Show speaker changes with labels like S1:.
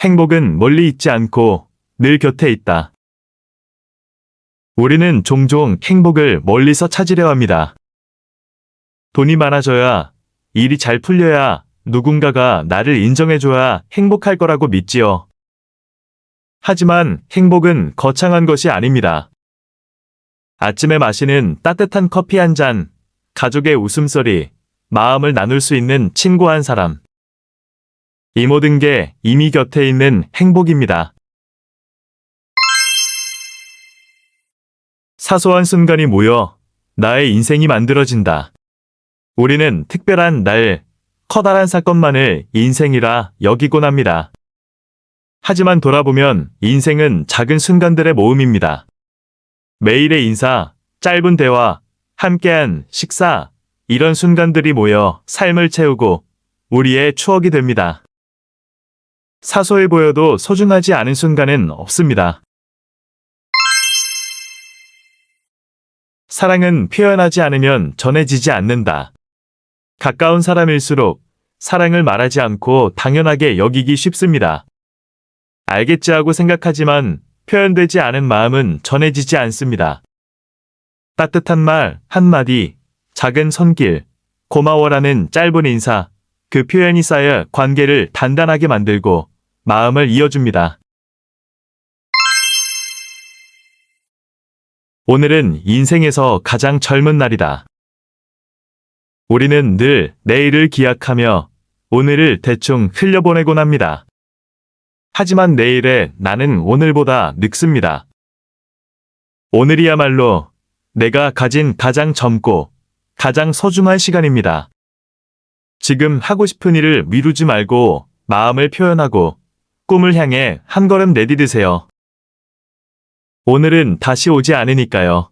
S1: 행복은 멀리 있지 않고 늘 곁에 있다. 우리는 종종 행복을 멀리서 찾으려 합니다. 돈이 많아져야, 일이 잘 풀려야, 누군가가 나를 인정해줘야 행복할 거라고 믿지요. 하지만 행복은 거창한 것이 아닙니다. 아침에 마시는 따뜻한 커피 한 잔, 가족의 웃음소리, 마음을 나눌 수 있는 친구 한 사람. 이 모든 게 이미 곁에 있는 행복입니다. 사소한 순간이 모여 나의 인생이 만들어진다. 우리는 특별한 날, 커다란 사건만을 인생이라 여기곤 합니다. 하지만 돌아보면 인생은 작은 순간들의 모음입니다. 매일의 인사, 짧은 대화, 함께한 식사, 이런 순간들이 모여 삶을 채우고 우리의 추억이 됩니다. 사소해 보여도 소중하지 않은 순간은 없습니다. 사랑은 표현하지 않으면 전해지지 않는다. 가까운 사람일수록 사랑을 말하지 않고 당연하게 여기기 쉽습니다. 알겠지 하고 생각하지만 표현되지 않은 마음은 전해지지 않습니다. 따뜻한 말 한마디, 작은 손길, 고마워라는 짧은 인사, 그 표현이 쌓여 관계를 단단하게 만들고 마음을 이어줍니다. 오늘은 인생에서 가장 젊은 날이다. 우리는 늘 내일을 기약하며 오늘을 대충 흘려보내곤 합니다. 하지만 내일의 나는 오늘보다 늙습니다. 오늘이야말로 내가 가진 가장 젊고 가장 소중한 시간입니다. 지금 하고 싶은 일을 미루지 말고 마음을 표현하고 꿈을 향해 한 걸음 내디드세요. 오늘은 다시 오지 않으니까요.